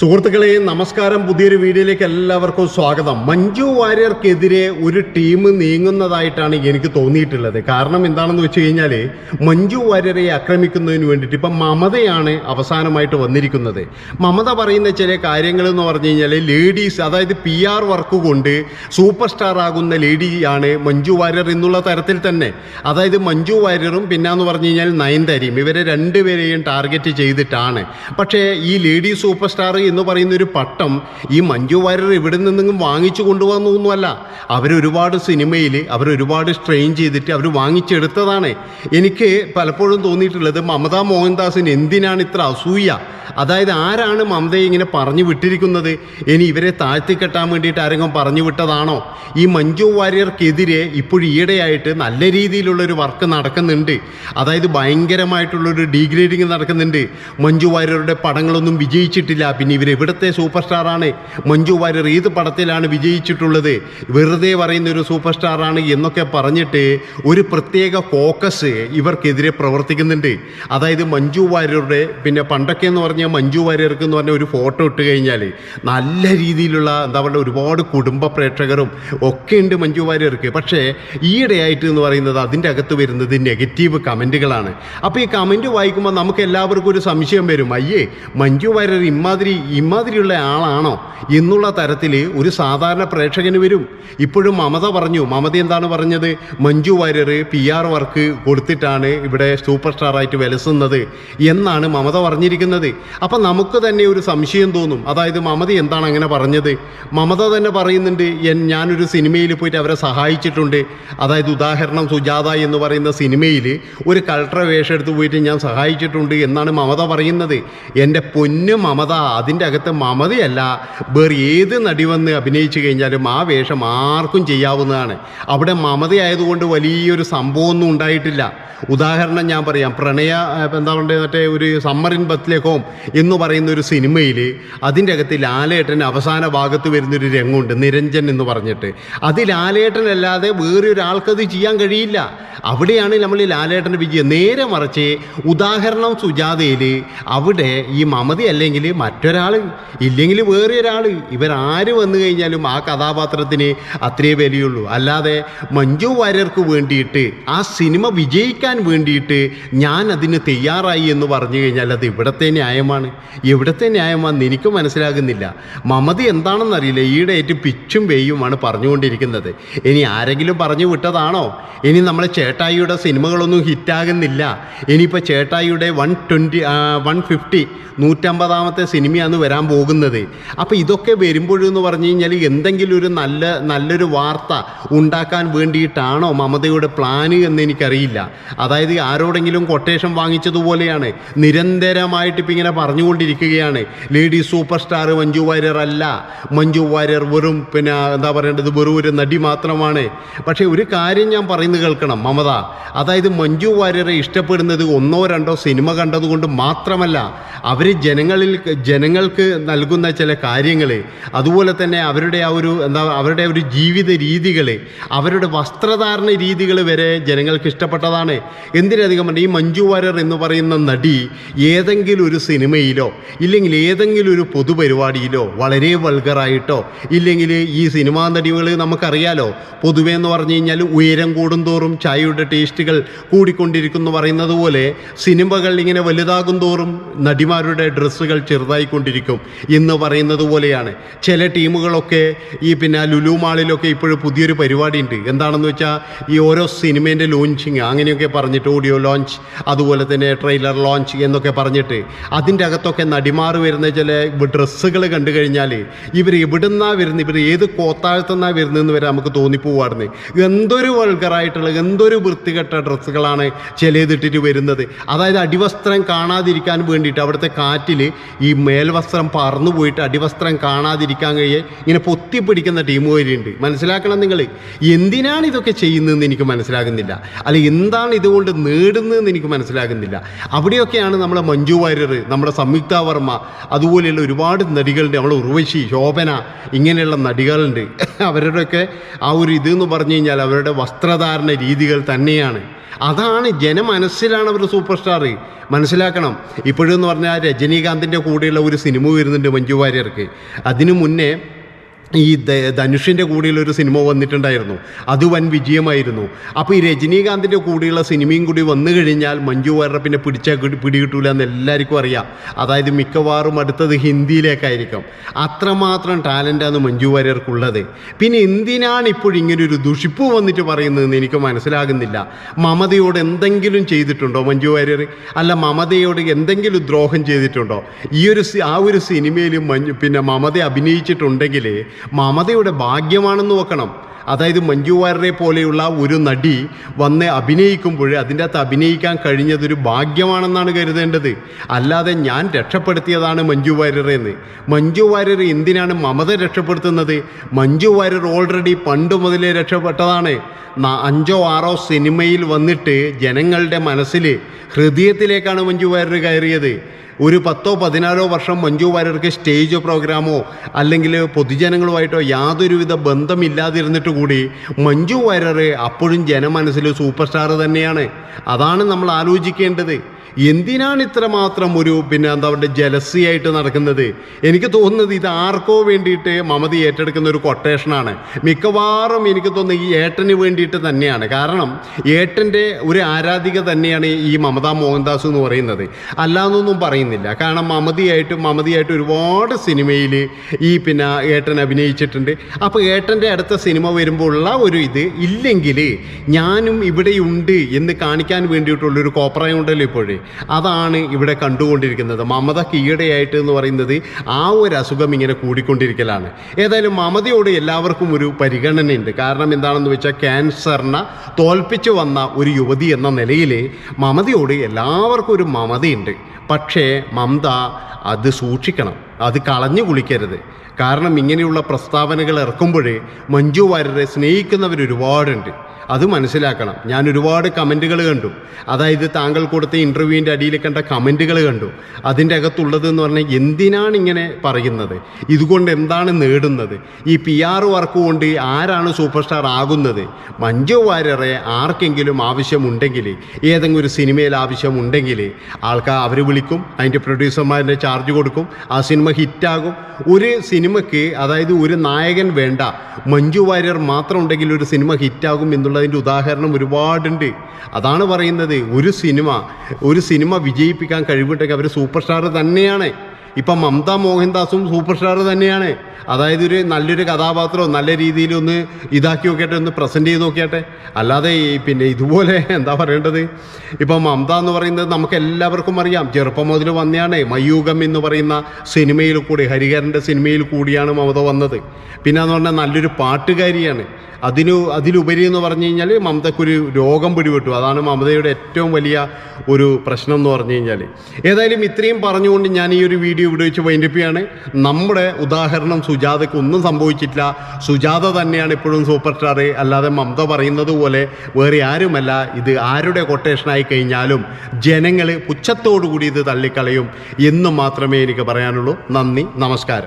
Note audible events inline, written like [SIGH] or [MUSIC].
സുഹൃത്തുക്കളെ നമസ്കാരം. പുതിയൊരു വീഡിയോയിലേക്ക് എല്ലാവർക്കും സ്വാഗതം. മഞ്ജു വാര്യർക്കെതിരെ ഒരു ടീം നീങ്ങുന്നതായിട്ടാണ് എനിക്ക് തോന്നിയിട്ടുള്ളത്. കാരണം എന്താണെന്ന് വെച്ച് കഴിഞ്ഞാൽ മഞ്ജു വാര്യരെ ആക്രമിക്കുന്നതിന് വേണ്ടിയിട്ട് ഇപ്പം മമതയാണ് അവസാനമായിട്ട് വന്നിരിക്കുന്നത്. മമത പറയുന്ന ചില കാര്യങ്ങൾ എന്ന് പറഞ്ഞു കഴിഞ്ഞാൽ ലേഡീസ് അതായത് പി ആർ വർക്ക് കൊണ്ട് സൂപ്പർ സ്റ്റാർ ആകുന്ന ലേഡിയാണ് മഞ്ജു വാര്യർ എന്നുള്ള തരത്തിൽ തന്നെ. അതായത് മഞ്ജു വാര്യറും പിന്നാന്ന് പറഞ്ഞു കഴിഞ്ഞാൽ നയൻതാരിയും ഇവരെ രണ്ടുപേരെയും ടാർഗറ്റ് ചെയ്തിട്ടാണ്. പക്ഷേ ഈ ലേഡീസ് സൂപ്പർ സ്റ്റാർ എന്ന് പറയുന്ന ഒരു പട്ടം ഈ മഞ്ജു വാര്യർ ഇവിടെ നിന്നെങ്കിലും വാങ്ങിച്ചു കൊണ്ടുവന്നൊന്നുമല്ല അവരൊരുപാട് സിനിമയിൽ അവരൊരുപാട് സ്ട്രെയിൻ ചെയ്തിട്ട് അവർ വാങ്ങിച്ചെടുത്തതാണ്. എനിക്ക് പലപ്പോഴും തോന്നിയിട്ടുള്ളത് മമതാ മോഹൻദാസിന് എന്തിനാണ് ഇത്ര അസൂയ? അതായത് ആരാണ് മമതയെ ഇങ്ങനെ പറഞ്ഞു വിട്ടിരിക്കുന്നത്? ഇനി ഇവരെ താഴ്ത്തിക്കെട്ടാൻ വേണ്ടിയിട്ട് ആരെങ്കിലും പറഞ്ഞു വിട്ടതാണോ? ഈ മഞ്ജു വാര്യർക്കെതിരെ ഇപ്പോൾ ഈയിടെയായിട്ട് നല്ല രീതിയിലുള്ളൊരു വർക്ക് നടക്കുന്നുണ്ട്. അതായത് ഭയങ്കരമായിട്ടുള്ളൊരു ഡീഗ്രേഡിങ് നടക്കുന്നുണ്ട്. മഞ്ജു വാര്യരുടെ പടങ്ങളൊന്നും വിജയിച്ചിട്ടില്ല. പിന്നെ ഇവർ എവിടുത്തെ സൂപ്പർ സ്റ്റാറാണ് മഞ്ജു വാര്യർ ഏത് പടത്തിലാണ് വിജയിച്ചിട്ടുള്ളത്? വെറുതെ പറയുന്ന ഒരു സൂപ്പർ സ്റ്റാറാണ് എന്നൊക്കെ പറഞ്ഞിട്ട് ഒരു പ്രത്യേക ഫോക്കസ് ഇവർക്കെതിരെ പ്രവർത്തിക്കുന്നുണ്ട്. അതായത് മഞ്ജു വാര്യരുടെ പിന്നെ പണ്ടൊക്കെ എന്ന് പറഞ്ഞാൽ മഞ്ജു വാര്യർക്ക് എന്ന് പറഞ്ഞ ഒരു ഫോട്ടോ ഇട്ട് കഴിഞ്ഞാൽ നല്ല രീതിയിലുള്ള എന്താ പറയുക ഒരുപാട് കുടുംബ പ്രേക്ഷകരും ഒക്കെ ഉണ്ട് മഞ്ജു വാര്യർക്ക്. പക്ഷേ ഈയിടെയായിട്ട് എന്ന് പറയുന്നത് അതിന്റെ അകത്ത് വരുന്നത് നെഗറ്റീവ് കമന്റുകളാണ്. അപ്പോൾ ഈ കമന്റ് വായിക്കുമ്പോൾ നമുക്ക് എല്ലാവർക്കും ഒരു സംശയം വരും. അയ്യേ മഞ്ജു വാര്യർ ഇമാതിരി ഇമാതിരിയുള്ള ആളാണോ എന്നുള്ള തരത്തിൽ ഒരു സാധാരണ പ്രേക്ഷകന് വരും. ഇപ്പോഴും മമത പറഞ്ഞു. മമത എന്താണ് പറഞ്ഞത്? Manju Warrier P R work കൊടുത്തിട്ടാണ് ഇവിടെ സൂപ്പർ സ്റ്റാറായിട്ട് വിലസുന്നത് എന്നാണ് മമത പറഞ്ഞിരിക്കുന്നത്. അപ്പം നമുക്ക് തന്നെ ഒരു സംശയം തോന്നും. അതായത് മമത എന്താണ് അങ്ങനെ പറഞ്ഞത്? മമത തന്നെ പറയുന്നുണ്ട് ഞാനൊരു സിനിമയിൽ പോയിട്ട് അവരെ സഹായിച്ചിട്ടുണ്ട്. അതായത് ഉദാഹരണം സുജാത എന്ന് പറയുന്ന സിനിമയിൽ ഒരു കളക്ടറെ വേഷം എടുത്ത് പോയിട്ട് ഞാൻ സഹായിച്ചിട്ടുണ്ട് എന്നാണ് മമത പറയുന്നത്. എന്റെ പൊന്നു മമത അതിന്റെ അകത്ത് മമതയല്ല വേറെ ഏത് നടി വന്ന് അഭിനയിച്ചു കഴിഞ്ഞാലും ആ വേഷം ആർക്കും ചെയ്യാവുന്നതാണ്. അവിടെ മമതയായതുകൊണ്ട് വലിയൊരു സംഭവമൊന്നും ഉണ്ടായിട്ടില്ല. ഉദാഹരണം ഞാൻ പറയാം പ്രണയ എന്താ പറയുക മറ്റേ ഒരു സമ്മറിൻ ബത്തിലേക്കോം എന്ന് പറയുന്ന ഒരു സിനിമയിൽ അതിന്റെ അകത്ത് ലാലേട്ടൻ അവസാന ഭാഗത്ത് വരുന്നൊരു രംഗമുണ്ട് നിരഞ്ജൻ എന്ന് പറഞ്ഞിട്ട്. അത് ലാലേട്ടനല്ലാതെ വേറെ ഒരാൾക്കത് ചെയ്യാൻ കഴിയില്ല. അവിടെയാണ് നമ്മൾ ലാലേട്ടന്റെ വിജയം. നേരെ മറിച്ച് ഉദാഹരണം സുജാതയിൽ അവിടെ ഈ മമതി അല്ലെങ്കിൽ മറ്റൊരാൾ ഇല്ലെങ്കിൽ വേറെ ഒരാൾ ഇവരാര് വന്നു കഴിഞ്ഞാലും ആ കഥാപാത്രത്തിന് അത്രേ വിലയുള്ളൂ. അല്ലാതെ മഞ്ജു വാര്യർക്ക് വേണ്ടിയിട്ട് ആ സിനിമ വിജയിക്കാൻ വേണ്ടിയിട്ട് ഞാൻ അതിന് തയ്യാറായി എന്ന് പറഞ്ഞു കഴിഞ്ഞാൽ അത് ഇവിടുത്തെ ന്യായമാണ്. എവിടുത്തെ ന്യായമാണെന്ന് എനിക്ക് മനസ്സിലാകുന്നില്ല. മമതി എന്താണെന്നറിയില്ല. ഈയിടെയായിട്ട് പിച്ചും വെയ്യുമാണ് പറഞ്ഞുകൊണ്ടിരിക്കുന്നത്. ഇനി ആരെങ്കിലും പറഞ്ഞു വിട്ടതാണോ? ഇനി നമ്മളെ ചേട്ടായിയുടെ സിനിമകളൊന്നും ഹിറ്റാകുന്നില്ല. ഇനിയിപ്പോൾ ചേട്ടായിയുടെ വൺ ട്വന്റി വൺ ഫിഫ്റ്റി നൂറ്റമ്പതാമത്തെ സിനിമയാണ് വരാൻ പോകുന്നത്. അപ്പോൾ ഇതൊക്കെ വരുമ്പോഴെന്ന് പറഞ്ഞു കഴിഞ്ഞാൽ എന്തെങ്കിലും ഒരു നല്ല നല്ലൊരു വാർത്ത ഉണ്ടാക്കാൻ വേണ്ടിയിട്ടാണോ മമതയുടെ പ്ലാന് എന്ന് എനിക്കറിയില്ല. അതായത് ആരോടെങ്കിലും കൊട്ടേഷൻ വാങ്ങിച്ചതുപോലെയാണ്. നിരന്തരമായിട്ട് ഇപ്പം ഇങ്ങനെ പറഞ്ഞുകൊണ്ടിരിക്കുകയാണ്. Lady super star Manju Warrier അല്ല. മഞ്ജു വാര്യർ വെറും പിന്നെ എന്താ പറയേണ്ടത്? വെറും ഒരു നടി മാത്രമാണ്. പക്ഷേ ഒരു കാര്യം ഞാൻ പറയുന്നത് കേൾക്കണം മമത. അതായത് മഞ്ജു വാര്യരെ ഇഷ്ടപ്പെടുന്നത് ഒന്നോ രണ്ടോ സിനിമ കണ്ടതുകൊണ്ട് മാത്രമല്ല അവർ ജനങ്ങളിൽ ജനങ്ങൾക്ക് നൽകുന്ന ചില കാര്യങ്ങൾ അതുപോലെ തന്നെ അവരുടെ ആ ഒരു എന്താ അവരുടെ ഒരു ജീവിത രീതികൾ അവരുടെ വസ്ത്രധാരണ രീതികൾ വരെ ജനങ്ങൾക്ക് ഇഷ്ടപ്പെട്ടതാണ്. എന്തിനധികം ഈ മഞ്ജു വാര്യർ എന്ന് പറയുന്ന നടി ഏതെങ്കിലും ഒരു സിനിമയിലോ ഇല്ലെങ്കിൽ ഏതെങ്കിലും ഒരു പൊതുപരിപാടിയിലോ വളരെ വൾഗറായിട്ടോ ഇല്ലെങ്കിൽ ഈ സിനിമാ നടികൾ നമുക്കറിയാലോ പൊതുവേ എന്ന് പറഞ്ഞു കഴിഞ്ഞാൽ ഉയരം കൂടുന്തോറും ചായയുടെ ടേസ്റ്റുകൾ കൂടിക്കൊണ്ടിരിക്കുന്നു പറയുന്നത് പോലെ സിനിമകൾ ഇങ്ങനെ വലുതാകും തോറും നടിമാരുടെ ഡ്രസ്സുകൾ ചെറുതായിക്കൊണ്ടിരിക്കും എന്ന് പറയുന്നത് പോലെയാണ്. ചില ടീമുകളൊക്കെ ഈ പിന്നെ ലുലു മാളിലൊക്കെ ഇപ്പോഴും പുതിയൊരു പരിപാടി ഉണ്ട് എന്താണെന്ന് വെച്ചാൽ ഈ ഓരോ സിനിമേന്റെ ലോഞ്ചിങ് അങ്ങനെയൊക്കെ പറഞ്ഞിട്ട് ഓഡിയോ ലോഞ്ച് അതുപോലെ തന്നെ ട്രെയിലർ ലോഞ്ച് എന്നൊക്കെ പറഞ്ഞിട്ട് അതിന്റെ അകത്തൊക്കെ നടിമാർ വരുന്ന ചില ഡ്രസ്സുകൾ കണ്ടു കഴിഞ്ഞാൽ ഇവർ എവിടുന്നാ വരുന്നത്? ഇവർ ഏത് കോത്താഴത്തുനിന്നാ വരുന്നതെന്ന് വരെ നമുക്ക് തോന്നിപ്പോവാർന്ന് എന്തൊരു വൾഗറായിട്ടുള്ള എന്തൊരു വൃത്തികെട്ട ഡ്രസ്സുകളാണ് ചിലതിട്ടിട്ട് വരുന്നത്. അതായത് അടിവസ്ത്രം കാണാതിരിക്കാൻ വേണ്ടിയിട്ട് അവിടുത്തെ കാറ്റിൽ ഈ മേൽവസ്ത്രം പറന്നു പോയിട്ട് അടിവസ്ത്രം കാണാതിരിക്കാൻ കഴിയെ ഇങ്ങനെ പൊത്തിപ്പിടിക്കുന്ന വരെയുണ്ട് മനസ്സിലാക്കണം നിങ്ങൾ. എന്തിനാണ് ഇതൊക്കെ ചെയ്യുന്നതെന്ന് എനിക്ക് മനസ്സിലാകുന്നില്ല. അല്ല എന്താണ് ഇതുകൊണ്ട് നേടുന്നതെന്ന് എനിക്ക് മനസ്സിലാകുന്നില്ല. അവിടെയൊക്കെയാണ് നമ്മളെ മഞ്ജു വാര്യർ നമ്മുടെ സംയുക്ത വർമ്മ അതുപോലെയുള്ള ഒരുപാട് നടികളുണ്ട് നമ്മൾ ഉർവശി ശോഭന ഇങ്ങനെയുള്ള നടികളുണ്ട്. [LAUGHS] അവരുടെയൊക്കെ ആ ഒരു ഇത് എന്ന് പറഞ്ഞു കഴിഞ്ഞാൽ അവരുടെ വസ്ത്രധാരണ രീതികൾ തന്നെയാണ്. അതാണ് ജനമനസ്സിലാണ് അവർ സൂപ്പർ സ്റ്റാർ മനസ്സിലാക്കണം. ഇപ്പോഴെന്ന് പറഞ്ഞാൽ രജനീകാന്തിന്റെ കൂടെയുള്ള ഒരു സിനിമ വരുന്നുണ്ട് മഞ്ജു വാര്യർക്ക്. അതിനു മുന്നേ ഈ ധനുഷിന്റെ കൂടെയുള്ളൊരു സിനിമ വന്നിട്ടുണ്ടായിരുന്നു. അത് വൻ വിജയമായിരുന്നു. അപ്പോൾ ഈ രജനീകാന്തിന്റെ കൂടെയുള്ള സിനിമയും കൂടി വന്നു കഴിഞ്ഞാൽ മഞ്ജു വാര്യരെ പിന്നെ പിടിച്ചാൽ കിട്ടി- പിടികിട്ടൂല എന്ന് എല്ലാവർക്കും അറിയാം. അതായത് മിക്കവാറും അടുത്തത് ഹിന്ദിയിലേക്കായിരിക്കും. അത്രമാത്രം ടാലന്റാണ് മഞ്ജു വാര്യർക്കുള്ളത്. പിന്നെ എന്തിനാണ് ഇങ്ങനെ ഒരു ദുഷിപ്പ് വന്നിട്ട് പറയുന്നതെന്ന് എനിക്ക് മനസ്സിലാകുന്നില്ല. മമതയോട് എന്തെങ്കിലും ചെയ്തിട്ടുണ്ടോ മഞ്ജു വാര്യർ? അല്ല മമതയോട് എന്തെങ്കിലും ദ്രോഹം ചെയ്തിട്ടുണ്ടോ? ഈ ഒരു ആ ഒരു സിനിമയിൽ മഞ്ജു പിന്നെ മമത അഭിനയിച്ചിട്ടുണ്ടെങ്കിൽ മമതയുടെ ഭാഗ്യമാണെന്ന് നോക്കണം അതായത് മഞ്ജു വാര്യരെ പോലെയുള്ള ഒരു നടി വന്ന് അഭിനയിക്കുമ്പോൾ അതിന്റെ അകത്ത് അഭിനയിക്കാൻ കഴിഞ്ഞതൊരു ഭാഗ്യമാണെന്നാണ് കരുതേണ്ടത്. അല്ലാതെ ഞാൻ രക്ഷപ്പെടുത്തിയതാണ് മഞ്ജു വാര്യരെന്ന്. മഞ്ജു വാര്യർ എന്തിനാണ് മമത രക്ഷപ്പെടുത്തുന്നത്? മഞ്ജു വാര്യർ ഓൾറെഡി പണ്ട് മുതലേ രക്ഷപ്പെട്ടതാണ്. അഞ്ചോ ആറോ സിനിമയിൽ വന്നിട്ട് ജനങ്ങളുടെ മനസ്സിൽ ഹൃദയത്തിലേക്കാണ് മഞ്ജു വാര്യർ കയറിയത്. ഒരു പത്തോ പതിനാലോ വർഷം മഞ്ജു വാര്യർക്ക് സ്റ്റേജ് പ്രോഗ്രാമോ അല്ലെങ്കിൽ പൊതുജനങ്ങളുമായിട്ടോ യാതൊരുവിധ ബന്ധമില്ലാതിരുന്നിട്ട് കൂടി മഞ്ജു വാര്യർ അപ്പോഴും ജനമനസ്സിൽ സൂപ്പർ സ്റ്റാർ തന്നെയാണ്. അതാണ് നമ്മൾ ആലോചിക്കേണ്ടത്. എന്തിനാണ് ഇത്രമാത്രം ഒരു പിന്നെ എന്താ പറയുക ജലസി ആയിട്ട് നടക്കുന്നത്? എനിക്ക് തോന്നുന്നത് ഇത് ആർക്കോ വേണ്ടിയിട്ട് മമത ഏറ്റെടുക്കുന്ന ഒരു കൊട്ടേഷനാണ് മിക്കവാറും എനിക്ക് തോന്നുന്നത് ഈ ഏട്ടന് വേണ്ടിയിട്ട് തന്നെയാണ്. കാരണം ഏട്ടന്റെ ഒരു ആരാധിക തന്നെയാണ് ഈ മമതാ മോഹൻദാസ് എന്ന് പറയുന്നത്. അല്ലാന്നൊന്നും പറയുന്നില്ല. കാരണം മമതിയായിട്ട് മമതിയായിട്ട് ഒരുപാട് സിനിമയിൽ ഈ പിന്നെ ഏട്ടൻ അഭിനയിച്ചിട്ടുണ്ട്. അപ്പോൾ ഏട്ടന്റെ അടുത്ത സിനിമ വരുമ്പോൾ ഉള്ള ഒരു ഇത് ഇല്ലെങ്കിൽ ഞാനും ഇവിടെയുണ്ട് എന്ന് കാണിക്കാൻ വേണ്ടിയിട്ടുള്ളൊരു കോപ്രായം ഉണ്ടല്ലോ ഇപ്പോഴേ. അതാണ് ഇവിടെ കണ്ടുകൊണ്ടിരിക്കുന്നത്. മമത കീടയായിട്ട് എന്ന് പറയുന്നത് ആ ഒരു അസുഖം ഇങ്ങനെ കൂടിക്കൊണ്ടിരിക്കലാണ്. ഏതായാലും മമതയോട് എല്ലാവർക്കും ഒരു പരിഗണനയുണ്ട്. കാരണം എന്താണെന്ന് വെച്ചാൽ ക്യാൻസറിനെ തോൽപ്പിച്ചു വന്ന ഒരു യുവതി എന്ന നിലയിൽ മമതയോട് എല്ലാവർക്കും ഒരു മമതയുണ്ട്. പക്ഷേ മമത അത് സൂക്ഷിക്കണം. അത് കളഞ്ഞു കുളിക്കരുത്. കാരണം ഇങ്ങനെയുള്ള പ്രസ്താവനകൾ ഇറക്കുമ്പോൾ മഞ്ജു വാര്യരെ സ്നേഹിക്കുന്നവർ ഒരുപാടുണ്ട് അത് മനസ്സിലാക്കണം. ഞാൻ ഒരുപാട് കമന്റുകൾ കണ്ടു. അതായത് താങ്കൾ കൊടുത്ത ഇന്റർവ്യൂവിന്റെ അടിയിൽ കണ്ട കമന്റുകൾ കണ്ടു. അതിന്റെ അകത്തുള്ളത് എന്ന് പറഞ്ഞാൽ എന്തിനാണ് ഇങ്ങനെ പറയുന്നത്? ഇതുകൊണ്ട് എന്താണ് നേടുന്നത്? ഈ പി ആർ വർക്ക് കൊണ്ട് ആരാണ് സൂപ്പർ സ്റ്റാർ ആകുന്നത്? മഞ്ജു വാര്യറെ ആർക്കെങ്കിലും ആവശ്യമുണ്ടെങ്കിൽ ഏതെങ്കിലും ഒരു സിനിമയിൽ ആവശ്യമുണ്ടെങ്കിൽ ആൾക്കാർ അവർ വിളിക്കും അതിന്റെ പ്രൊഡ്യൂസർമാരുടെ ചാർജ് കൊടുക്കും ആ സിനിമ ഹിറ്റാകും. ഒരു സിനിമയ്ക്ക് അതായത് ഒരു നായകൻ വേണ്ട മഞ്ജു വാര്യർ മാത്രം ഉണ്ടെങ്കിൽ ഒരു സിനിമ ഹിറ്റാകും എന്നുള്ളതിന്റെ ഉദാഹരണം ഒരുപാടുണ്ട്. അതാണ് പറയുന്നത്. ഒരു സിനിമ ഒരു സിനിമ വിജയിപ്പിക്കാൻ കഴിവുണ്ടെങ്കിൽ അവർ സൂപ്പർ സ്റ്റാർ തന്നെയാണ്. ഇപ്പം മമത മോഹൻദാസും സൂപ്പർ സ്റ്റാർ തന്നെയാണ്. അതായത് ഒരു നല്ലൊരു കഥാപാത്രം നല്ല രീതിയിൽ ഒന്ന് ഇതാക്കി നോക്കിയാട്ടെ ഒന്ന് പ്രസന്റ് ചെയ്ത് നോക്കിയാട്ടെ. അല്ലാതെ പിന്നെ ഇതുപോലെ [LAUGHS] എന്താ പറയേണ്ടത്? ഇപ്പം മമത എന്ന് പറയുന്നത് നമുക്ക് എല്ലാവർക്കും അറിയാം. ചെറുപ്പം മുതൽ വന്നെയാണ് മയൂകം എന്ന് പറയുന്ന സിനിമയിൽ കൂടി ഹരിഹരന്റെ സിനിമയിൽ കൂടിയാണ് മമത വന്നത്. പിന്നെ എന്ന് പറഞ്ഞാൽ നല്ലൊരു പാട്ടുകാരിയാണ്. അതിനു അതിലുപരി എന്ന് പറഞ്ഞു കഴിഞ്ഞാൽ മമതക്കൊരു രോഗം പിടിപെട്ടു. അതാണ് മമതയുടെ ഏറ്റവും വലിയ ഒരു പ്രശ്നം എന്ന് പറഞ്ഞു കഴിഞ്ഞാൽ ഏതായാലും ഇത്രയും പറഞ്ഞുകൊണ്ട് ഞാൻ ഈ ഒരു വീഡിയോ ഇവിടെ വെച്ച് വൈൻഡപ്പിയാണ് നമ്മുടെ ഉദാഹരണം സുജാതയ്ക്ക് ഒന്നും സംഭവിച്ചിട്ടില്ല. സുജാത തന്നെയാണ് ഇപ്പോഴും സൂപ്പർ സ്റ്റാർ അല്ലാതെ മമത പറയുന്നത് പോലെ വേറെ ആരുമല്ല. ഇത് ആരുടെ കൊട്ടേഷനായി കഴിഞ്ഞാലും ജനങ്ങൾ പുച്ഛത്തോടു കൂടി ഇത് തള്ളിക്കളയും എന്നും മാത്രമേ എനിക്ക് പറയാനുള്ളൂ. നന്ദി നമസ്കാരം.